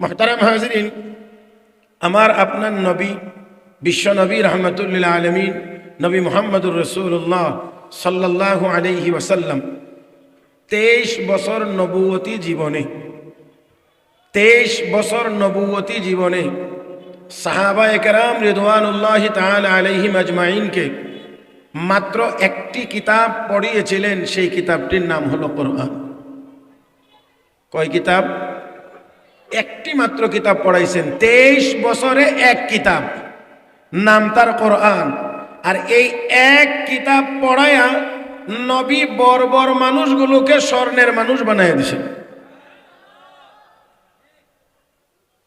মহতারাম হাজরিন, আমার আপনার নবী, বিশ্ব নবী রহমতুল্লাহ আলমিন, নবী মোহাম্মদুর রসুল্লাহ সাল্লাহ আলহি ওসাল্লাম তেইশ বছর নবুয়তী জীবনে, তেইশ বছর নবুয়তী জীবনে সাহাবা একরাম রিদওয়ানুল্লাহ তাল আলহিম আজমাইনকে মাত্র একটি কিতাব পড়িয়েছিলেন, সেই কিতাবটির নাম হলো কোরআন। কয় কিতাব? একটি মাত্র কিতাব পড়াইছেন, তেইশ বছরে এক কিতাব। নাম তার কোরআন। আর এই এক কিতাব পড়ায়া নবী বর্বর মানুষগুলোকে স্বর্ণের মানুষ বানাই দিছেন।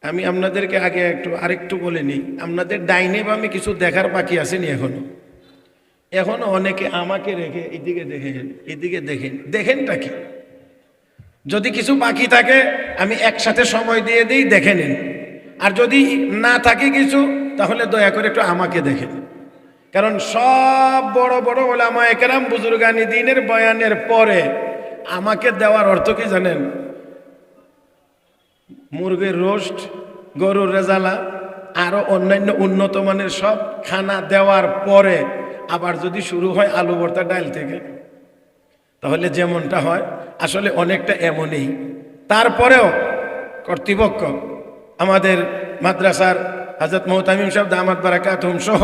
আমি আপনাদেরকে আগে একটু, আরেকটু বলে নিই। আপনাদের ডাইনে বা আমি কিছু দেখার বাকি আসেনি এখনও। এখনও অনেকে আমাকে রেখে, এদিকে দেখেন এদিকে দেখেন। দেখেনটা কি? যদি কিছু বাকি থাকে, আমি একসাথে সময় দিয়ে দিই, দেখে নিন। আর যদি না থাকে কিছু, তাহলে দয়া করে একটু আমাকে দেখেন কারণ সব বড় বড় ওলামা একরাম বুজুর্গানি দিনের বয়ানের পরে আমাকে দেওয়ার অর্থ কি জানেন? মুরগির রোস্ট, গরুর রেজালা, আরও অন্যান্য উন্নত মানের সব খানা দেওয়ার পরে আবার যদি শুরু হয় আলু ভর্তা ডাল থেকে। তাহলে যেমনটা হয়, আসলে অনেকটা এমনই। তারপরেও কর্তৃপক্ষ, আমাদের মাদ্রাসার হাজরত মোহতামিম সাহেব দামাদ বারাকাতুম সহ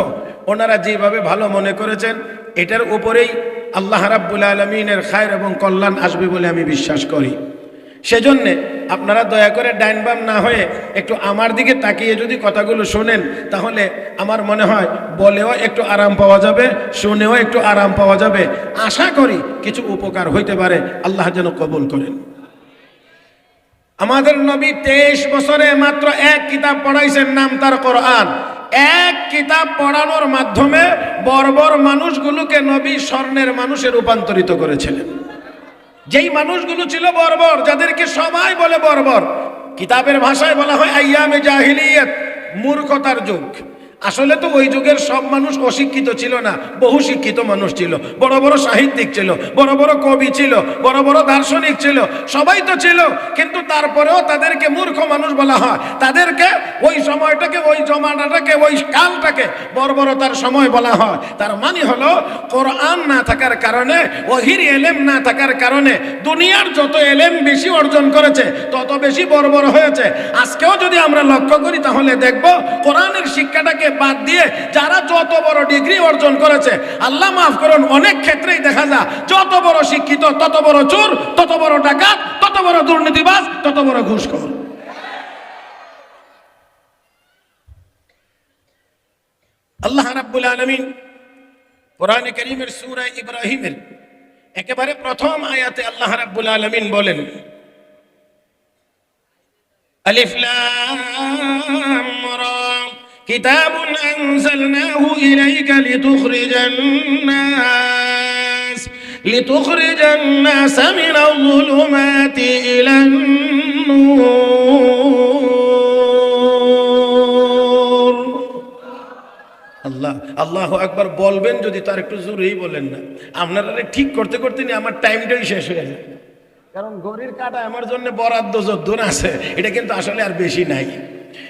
ওনারা যেভাবে ভালো মনে করেছেন, এটার উপরেই আল্লাহ রাব্বুল আলমিনের খায়ের এবং কল্যাণ আসবে বলে আমি বিশ্বাস করি। সেজন্যে আপনারা দয়া করে ডাইন বাম না হয়ে একটু আমার দিকে তাকিয়ে যদি কথাগুলো শোনেন, তাহলে আমার মনে হয় বলেও একটু আরাম পাওয়া যাবে, শুনেও একটু আরাম পাওয়া যাবে। আশা করি কিছু উপকার হইতে পারে, আল্লাহ যেন কবুল করেন। আমাদের নবী তেইশ বছরে মাত্র এক কিতাব পড়াইছেন, নাম তার কোরআন। এক কিতাব পড়ানোর মাধ্যমে বর্বর মানুষগুলোকে নবী স্বর্ণের মানুষে রূপান্তরিত করেছিলেন। যেই মানুষগুলো ছিল বর্বর, যাদেরকে সবাই বলে বর্বর, কিতাবের ভাষায় বলা হয় আইয়ামে জাহিলিয়ত, মূর্খতার যুগ। আসলে তো ওই যুগের সব মানুষ অশিক্ষিত ছিল না, বহু শিক্ষিত মানুষ ছিল, বড় বড় সাহিত্যিক ছিল, বড় বড় কবি ছিল, বড় বড় দার্শনিক ছিল, সবাই তো ছিল, কিন্তু তারপরেও তাদেরকে মূর্খ মানুষ বলা হয়। তাদেরকে ওই সময়টাকে, ওই জমানাটাকে, ওই কালটাকে বর্বরতার সময় বলা হয়। তার মানে হলো, কোরআন না থাকার কারণে, ওহির এলেম না থাকার কারণে, দুনিয়ার যত এলেম বেশি অর্জন করেছে, তত বেশি বর্বর হয়েছে। আজকেও যদি আমরা লক্ষ্য করি, তাহলে দেখব, কোরআনের শিক্ষাটাকে বাদ দিয়ে যারা যত বড় ডিগ্রি অর্জন করেছে, আল্লাহ মাফ করুন, অনেক ক্ষেত্রেই দেখা যায়, যত বড় শিক্ষিত, তত বড় চোর, তত বড় ডাকাত, তত বড় দুর্নীতিবাজ, তত বড় ঘুষখোর। আল্লাহ রাব্বুল আলামিন কোরআনে করিমের সূরা ইব্রাহিমের একেবারে প্রথম আয়াতে আল্লাহ রাব্বুল আলামিন বলেন, আলিফ লাম كتاب أنزلناه إليك لتخرج الناس لتخرج الناس من الظلمات إلى النور আল্লাহ আল্লাহ একবার বলবেন যদি তার একটু জোরেই বলেন না আপনারা ঠিক করতে করতে নিয়ে আমার টাইমটাই শেষ হয়ে যায় কারণ গরির কাটা আমার জন্য বরাদ্দ যদ্দুর আছে এটা কিন্তু আসলে আর বেশি নাই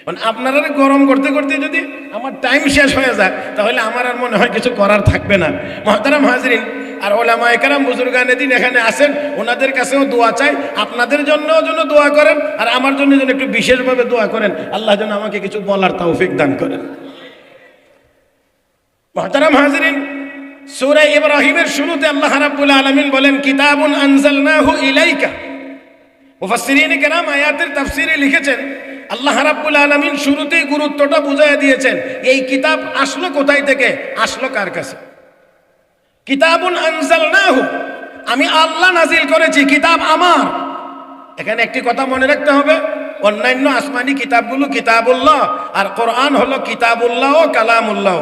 মানে আপনারা গরম করতে করতে যদি আমার টাইম শেষ হয়ে যায়, তাহলে আমার আর মনে হয় কিছু করার থাকবে না। মহতারাম হাজরিন, আর ওলামা একরাম বুজুর্গান দিন এখানে আসেন, ওনাদের কাছেও দোয়া চাই, আপনাদের জন্য জন্য দোয়া করেন, আর আমার জন্য যেন একটু বিশেষভাবে দোয়া করেন, আল্লাহ যেন আমাকে কিছু বলার তৌফিক দান করেন। মহতারাম হাজরিন, সূরা ইব্রাহিমের শুরুতে আল্লাহ রাব্বুল আলামিন বলেন, কিতাবুন আনজাল আনজালনাহু ইলাইকা। মুফাসসিরিন কেরাম আয়াতের তাফসীরে লিখেছেন আল্লাহ রাব্বুল আলমিন শুরুতেই গুরুত্বটা বুঝাই দিয়েছেন, এই কিতাব আসলো কোথায় থেকে? আসলো কার কাছে? কিতাবুন হোক আমি আল্লাহ নাজিল করেছি, কিতাব আমার। এখানে একটি কথা মনে রাখতে হবে, অন্যান্য আসমানি কিতাবগুলো কিতাবুল্লাহ, আর কোরআন হলো কিতাবুল্লাহ ও কালামুল্লাহ।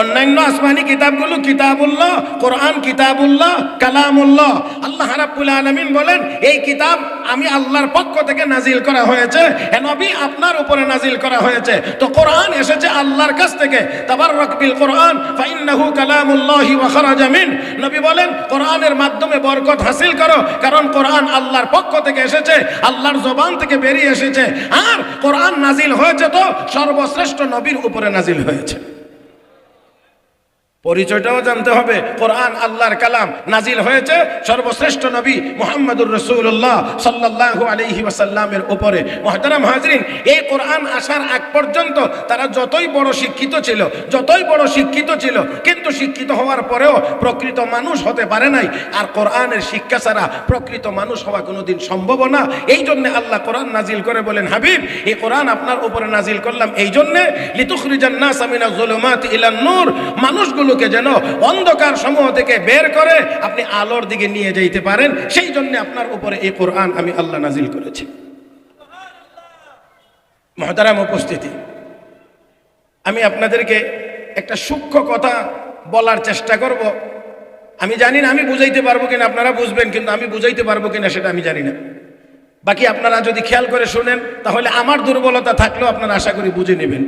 অন্যান্য আসমানি কিতাবগুলো কিতাবুল্লাহ, কোরআন কিতাবুল্লাহ, কালামুল্লাহ। আল্লাহ রাব্বুল আলামিন বলেন, এই কিতাব আমি আল্লাহর পক্ষ থেকে নাজিল করা হয়েছে নবী আপনার উপরে নাজিল করা হয়েছে। তো কোরআন এসেছে আল্লাহর কাছ থেকে, তাবাররাক বিল কোরআন, ফাইন্নাহু কালামুল্লাহি ওয়া খারাজা মিন। নবী বলেন, কোরআনের মাধ্যমে বরকত হাসিল করো, কারণ কোরআন আল্লাহর পক্ষ থেকে এসেছে, আল্লাহর জবান থেকে বেরিয়ে এসেছে, আর কোরআন নাজিল হয়েছে তো সর্বশ্রেষ্ঠ নবীর উপরে নাজিল হয়েছে। পরিচয়টাও জানতে হবে। কোরআন আল্লাহর কালাম নাজিল হয়েছে সর্বশ্রেষ্ঠ নবী মোহাম্মদুর রসুল্লাহ সাল্লাহ আলহি ওয়াসাল্লামের উপরে। মহতারাম হাজরিন, এই কোরআন আসার আগ পর্যন্ত তারা যতই বড় শিক্ষিত ছিল, যতই বড় শিক্ষিত ছিল, কিন্তু শিক্ষিত হওয়ার পরেও প্রকৃত মানুষ হতে পারে নাই। আর কোরআনের শিক্ষা ছাড়া প্রকৃত মানুষ হওয়া কোনোদিন সম্ভব না। এই জন্যে আল্লাহ কোরআন নাজিল করে বলেন, হাবিব, এই কোরআন আপনার উপরে নাজিল করলাম। এই জন্যে লিতুখরিজান্নাস আমিনা জুলুমাত ইলান নূর মানুষগুলোকে যেন অন্ধকার সমূহ থেকে বের করে আপনি আলোর দিকে নিয়ে যাইতে পারেন, সেই জন্য আপনার উপরে এই কোরআন আমি আল্লাহ নাজিল করেছি। মহতারাম উপস্থিতি, আমি আপনাদেরকে একটা সূক্ষ্ম কথা বলার চেষ্টা করব। আমি জানি না আমি বুঝাইতে পারব কিনা, আপনারা বুঝবেন, কিন্তু আমি বুঝাইতে পারব কিনা সেটা আমি জানি না। বাকি আপনারা যদি খেয়াল করে শোনেন, তাহলে আমার দুর্বলতা থাকলেও আপনারা আশা করি বুঝে নেবেন।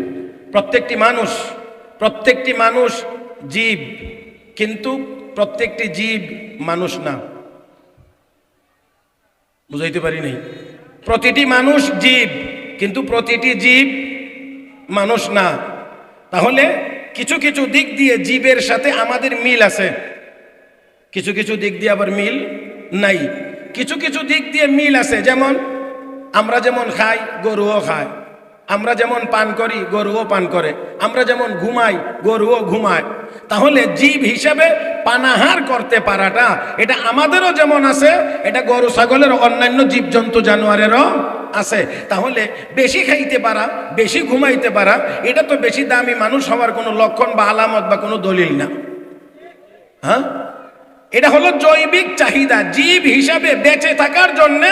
প্রত্যেকটি মানুষ প্রত্যেকটি মানুষ জীব, কিন্তু প্রত্যেকটি জীব মানুষ না। বুঝাইতে পারি নাই? প্রতিটি মানুষ জীব, কিন্তু প্রতিটি জীব মানুষ না। তাহলে কিছু কিছু দিক দিয়ে জীবের সাথে আমাদের মিল আছে। কিছু কিছু দিক দিয়ে আবার মিল নাই। কিছু কিছু দিক দিয়ে মিল আছে। যেমন আমরা যেমন খাই, গরুও খায়। আমরা যেমন পান করি, গরুও পান করে। আমরা যেমন ঘুমাই, গরুও ঘুমায়। তাহলে জীব হিসাবে পানাহার করতে পারাটা, এটা আমাদেরও যেমন আছে, এটা গরু ছাগলের অন্যান্য জীবজন্তু জানোয়ারেরও আছে। তাহলে বেশি খাইতে পারা, বেশি ঘুমাইতে পারা, এটা তো বেশি দামি মানুষ হওয়ার কোনো লক্ষণ বা আলামত বা কোনো দলিল না। হ্যাঁ? এটা হলো জৈবিক চাহিদা। জীব হিসাবে বেঁচে থাকার জন্য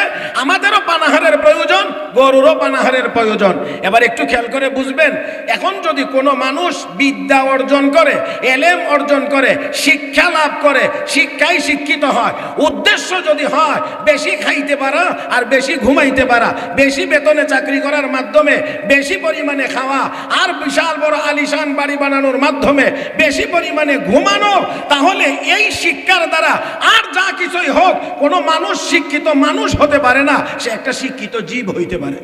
আমাদেরও পানাহারের প্রয়োজন, গরুরও পানাহারের প্রয়োজন। এবার একটু খেয়াল করে বুঝবেন, এখন যদি কোনো মানুষ বিদ্যা অর্জন করে, এলেম অর্জন করে, শিক্ষা লাভ করে শিক্ষায় শিক্ষিত হয়, উদ্দেশ্য যদি হয়, বেশি খাইতে পারা আর বেশি ঘুমাইতে পারা, বেশি বেতনে চাকরি করার মাধ্যমে, বেশি পরিমাণে খাওয়া আর বিশাল বড় আলিশান বাড়ি বানানোর মাধ্যমে, বেশি পরিমাণে ঘুমানো, তাহলে এই শিক্ষার দ্বারা আর যা কিছুই হোক, কোনো মানুষ শিক্ষিত মানুষ হতে পারে না, সে একটা শিক্ষিত জীব হইতে পারে।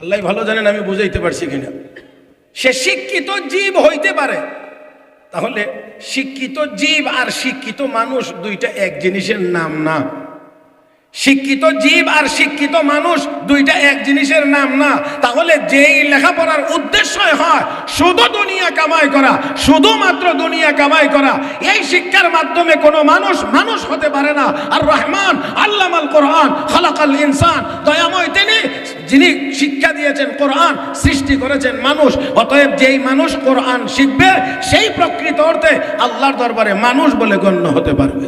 আল্লাহ ভালো জানেন, আমি বুঝাইতে পারছি কিনা। সে শিক্ষিত জীব হইতে পারে। তাহলে শিক্ষিত জীব আর শিক্ষিত মানুষ দুইটা এক জিনিসের নাম না। শিক্ষিত জীব আর শিক্ষিত মানুষ দুইটা এক জিনিসের নাম না। তাহলে যেই লেখাপড়ার উদ্দেশ্য হয় শুধু দুনিয়া কামাই করা, শুধুমাত্র দুনিয়া কামাই করা, এই শিক্ষার মাধ্যমে কোনো মানুষ মানুষ হতে পারে না। আর রহমান আল্লামাল কোরআন, খালাকাল ইনসান, দয়াময় তিনি যিনি শিক্ষা দিয়েছেন কোরআন, সৃষ্টি করেছেন মানুষ। অতএব যেই মানুষ কোরআন শিখবে, সেই প্রকৃত অর্থে আল্লাহর দরবারে মানুষ বলে গণ্য হতে পারবে।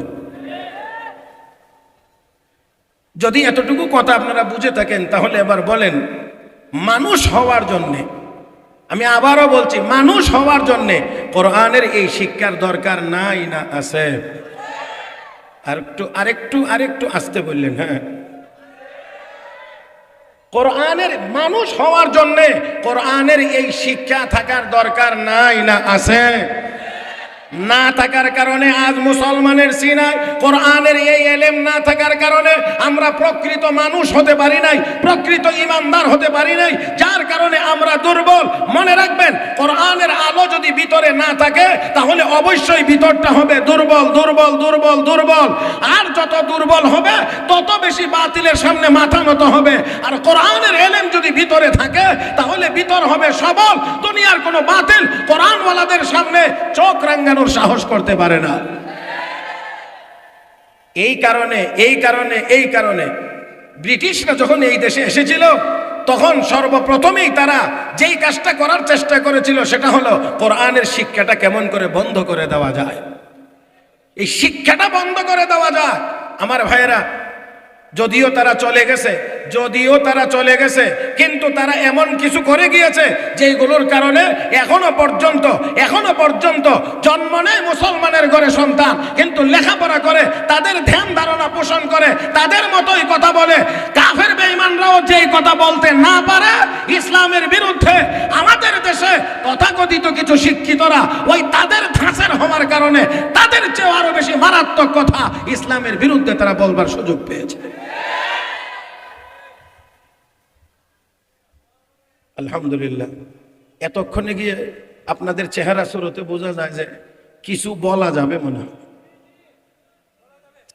যদি এতটুকু কথা আপনারা বুঝে থাকেন, তাহলে এবার বলেন, মানুষ হওয়ার জন্যে, আমি আবারও বলছি, মানুষ হওয়ার জন্যে কোরআনের এই শিক্ষার দরকার নাই না আছে? আর একটু, আরেকটু আরেকটু আসতে বললেন হ্যাঁ। কোরআনের মানুষ হওয়ার জন্যে কোরআনের এই শিক্ষা থাকার দরকার নাই না আছে? না থাকার কারণে আজ মুসলমানের সিনায় কোরআনের এই এলেম না থাকার কারণে আমরা প্রকৃত মানুষ হতে পারি নাই, প্রকৃত ইমানদার হতে পারি নাই। যার কারণে আমরা দুর্বল। মনে রাখবেন, কোরআনের আলো যদি ভিতরে না থাকে, তাহলে অবশ্যই ভিতরটা হবে দুর্বল দুর্বল দুর্বল দুর্বল। আর যত দুর্বল হবে, তত বেশি বাতিলের সামনে মাথা নত হবে। আর কোরআনের এলেম যদি ভিতরে থাকে, তাহলে ভিতর হবে সবল। দুনিয়ার কোনো বাতিল কোরআনওয়ালাদের সামনে চোখ রাঙ্গানোর সাহস করতে পারে না। এই কারণে এই কারণে এই কারণে ব্রিটিশরা যখন এই দেশে এসেছিল, তখন সর্বপ্রথমেই তারা যেই কাজটা করার চেষ্টা করেছিল, সেটা হলো কোরআনের শিক্ষাটা কেমন করে বন্ধ করে দেওয়া যায়। এই শিক্ষাটা বন্ধ করে দেওয়া যায়। আমার ভাইয়েরা, যদিও তারা চলে গেছে যদিও তারা চলে গেছে, কিন্তু তারা এমন কিছু করে গিয়েছে যেগুলোর কারণে এখনও পর্যন্ত এখনও পর্যন্ত জন্ম নেয় মুসলমানের ঘরে সন্তান, কিন্তু লেখাপড়া করে, তাদের ধ্যান ধারণা পোষণ করে, তাদের মতোই কথা বলে। কাফের বেঈমানরাও যেই কথা বলতে না পারে, ইসলামের বিরুদ্ধে আমাদের দেশে তথাকথিত কিছু শিক্ষিতরা ওই তাদের ধাঁচের হওয়ার কারণে তাদের চেয়েও আরও বেশি মারাত্মক কথা ইসলামের বিরুদ্ধে তারা বলবার সুযোগ পেয়েছে। আলহামদুলিল্লাহ। এতক্ষণে গিয়ে আপনাদের চেহারা সুরতে বোঝা যায় যে কিছু বলা যাবে মনে হয়।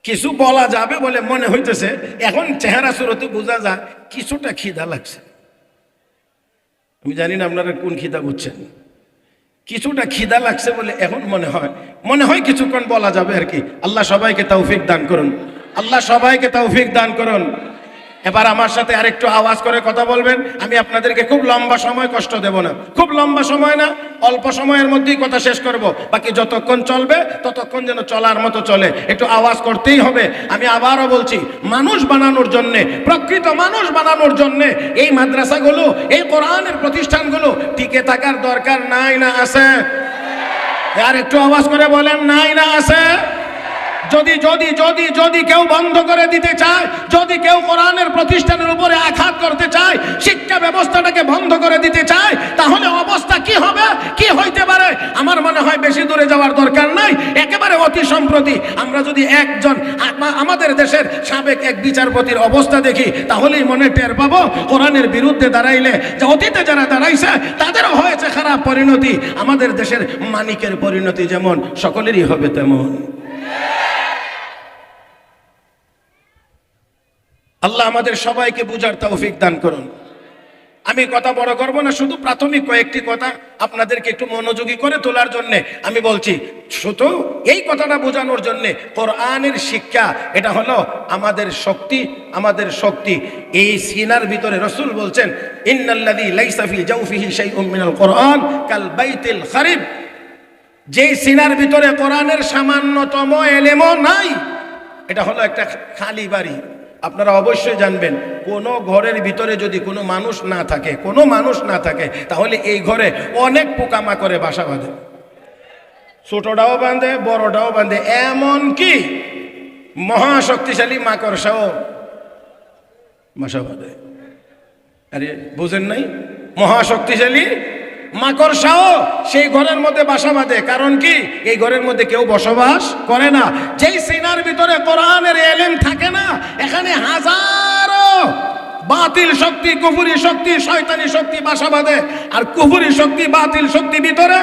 কিছু বলা যাবে বলে মনে হইতেছে, এখন চেহারা সুরতে বোঝা যায় কিছুটা খিদা লাগছে। আমি জানি না আপনারা কোন খিদা বুঝছেন। কিছুটা খিদা লাগছে বলে এখন মনে হয়। মনে হয় কিছুক্ষণ বলা যাবে আর কি। আল্লাহ সবাইকে তৌফিক দান করুন। আল্লাহ সবাইকে তৌফিক দান করুন। এবার আমার সাথে আরেকটু আওয়াজ করে কথা বলবেন। আমি আপনাদেরকে খুব লম্বা সময় কষ্ট দেব না। খুব লম্বা সময় না, অল্প সময়ের মধ্যেই কথা শেষ করব। বাকি যতক্ষণ চলবে, ততক্ষণ যেন চলার মতো চলে। একটু আওয়াজ করতেই হবে। আমি আবারও বলছি, মানুষ বানানোর জন্য, প্রকৃত মানুষ বানানোর জন্য এই মাদ্রাসাগুলো, এই কোরআনের প্রতিষ্ঠানগুলো টিকে থাকার দরকার নাই না আছে? আর একটু আওয়াজ করে বলেন, নাই না আছে? যদি যদি যদি যদি কেউ বন্ধ করে দিতে চায়, যদি কেউ কোরআনের প্রতিষ্ঠানের উপরে আঘাত করতে চায়, শিক্ষা ব্যবস্থাটাকে বন্ধ করে দিতে চায়, তাহলে অবস্থা কি হবে? কি হইতে পারে? আমার মনে হয় বেশি দূরে যাওয়ার দরকার নাই। একেবারে অতি সম্প্রতি আমরা যদি একজন আমাদের দেশের সাবেক এক বিচারপতির অবস্থা দেখি, তাহলেই মনে টের পাবো, কোরআনের বিরুদ্ধে দাঁড়াইলে যে অতীতে যারা দাঁড়াইছে, তাদেরও হয়েছে খারাপ পরিণতি। আমাদের দেশের মানিকের পরিণতি যেমন, সকলেরই হবে তেমন। আল্লাহ আমাদের সবাইকে বুঝার তৌফিক দান করুন। আমি কথা বড় করব না, শুধু প্রাথমিক কয়েকটি কথা আপনাদেরকে একটু মনোযোগী করে তোলার জন্য আমি বলছি, শুধু এই কথাটা বোঝানোর জন্য কোরআনের শিক্ষা, এটা হলো আমাদের শক্তি আমাদের শক্তি। এই সিনার ভিতরে রসুল বলছেন, ইন্নাল্লাযী লাইসা ফি জাওফিহি শাইউম মিনাল কোরআন কাল বাইতিল খারিব। যেই সিনার ভিতরে কোরআনের সামান্যতম এলেমও নাই, এটা হলো একটা খালি বাড়ি। আপনারা অবশ্যই জানবেন, কোনো ঘরের ভিতরে যদি কোনো মানুষ না থাকে, কোনো মানুষ না থাকে, তাহলে এই ঘরে অনেক পোকামাকড়ে বাসা বাঁধে। ছোটটাও বাঁধে, বড়টাও বাঁধে এমন কি মহাশক্তিশালী মাকড়সাও বাসা বাঁধে। আরে, বুঝেন নাই? মহাশক্তিশালী মাকড়সাও সেই ঘরের মধ্যে বাসা বাঁধে। কারণ কি? এই ঘরের মধ্যে কেউ বসবাস করে না। যেই সিনার ভিতরে কোরআনের এলেম থাকে না, এখানে হাজারো বাতিল শক্তি, কুফুরি শক্তি, শয়তানি শক্তি বাসা বাঁধে। আর কুফুরি শক্তি, বাতিল শক্তি ভিতরে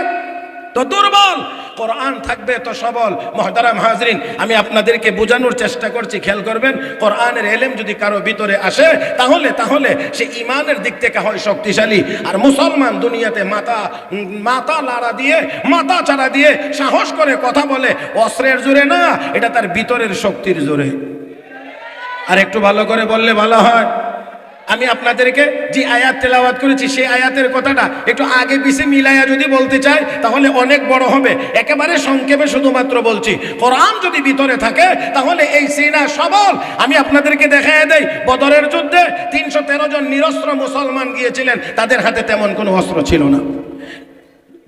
তো দুর্বল। কোরআন থাকবে তো সবল। মহতারাম হাজরিন আমি আপনাদেরকে বোঝানোর চেষ্টা করছি খেয়াল করবেন কোরআনের এলেম যদি কারও ভিতরে আসে তাহলে তাহলে সে ইমানের দিক থেকে হয় শক্তিশালী। আর মুসলমান দুনিয়াতে উম, মাথা লাড়া দিয়ে মাথা চাড়া দিয়ে সাহস করে কথা বলে অস্ত্রের জোরে না এটা তার ভিতরের শক্তির জোরে। আর একটু ভালো করে বললে ভালো হয়। আমি আপনাদেরকে যে আয়াত তেলাওয়াত করেছি, সেই আয়াতের কথাটা একটু আগে পিছে মিলাইয়া যদি বলতে চাই, তাহলে অনেক বড় হবে। একেবারে সংক্ষেপে শুধুমাত্র বলছি, কোরআন যদি ভিতরে থাকে, তাহলে এই সিনা সবল। আমি আপনাদেরকে দেখাই দেই, বদরের যুদ্ধে তিনশো তেরো জন নিরস্ত্র মুসলমান গিয়েছিলেন, তাদের হাতে তেমন কোনো অস্ত্র ছিল না।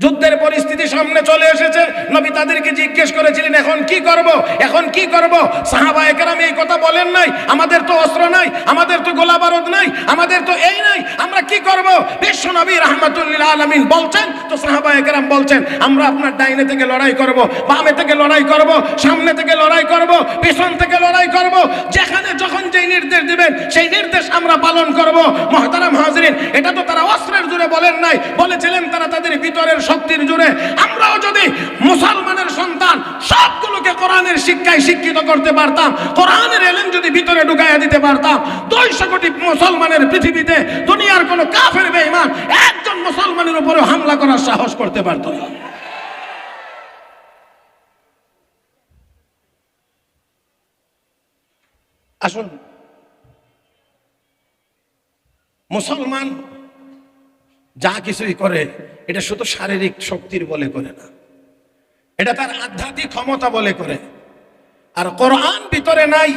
যুদ্ধের পরিস্থিতি সামনে চলে এসেছে। নবী তাদেরকে জিজ্ঞেস করেছিলেন, এখন কি করব? এখন কি করব? সাহাবা একরাম এই কথা বলেন নাই, আমাদের তো অস্ত্র নাই, আমাদের তো গোলা বারুদ নাই, আমাদের তো এই নাই, আমরা কি করব? বিশ্ব নবী রহমাতুল্লিল আলমিন বলছেন, তো সাহাবা একরাম বলছেন, আমরা আপনার ডাইনে থেকে লড়াই করব, বামে থেকে লড়াই করব, সামনে থেকে লড়াই করব, পিছন থেকে লড়াই করব, যেখানে যখন যেই নির্দেশ দিবেন, সেই নির্দেশ আমরা পালন করব। মহতারাম হাজরিন, এটা তো তারা অস্ত্রের জোরে বলেন নাই। বলেছিলেন তারা তাদের ভিতরের শক্তির জোরে আমরাও যদি মুসলমানের সন্তান, সবগুলোকে কোরআনের শিক্ষায় শিক্ষিত করতে পারতাম, কোরআনের এলেম যদি ভিতরে ঢুকাইয়া দিতে পারতাম, দুইশো কোটি মুসলমানের পৃথিবীতে দুনিয়ার কোনো কাফের বেঈমান একজন মুসলমানের উপরে হামলা করার সাহস করতে পারত না। আসুন মুসলমান যা কিছুই করে, এটা শুধু শারীরিক শক্তির বলে করে না। এটা তার আধ্যাত্মিক ক্ষমতা বলে করে। আর কোরআন ভিতরে নাই,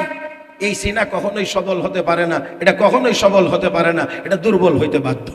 এই সিনা কখনোই সবল হতে পারে না, এটা কখনোই সবল হতে পারে না, এটা দুর্বল হইতে বাধ্য।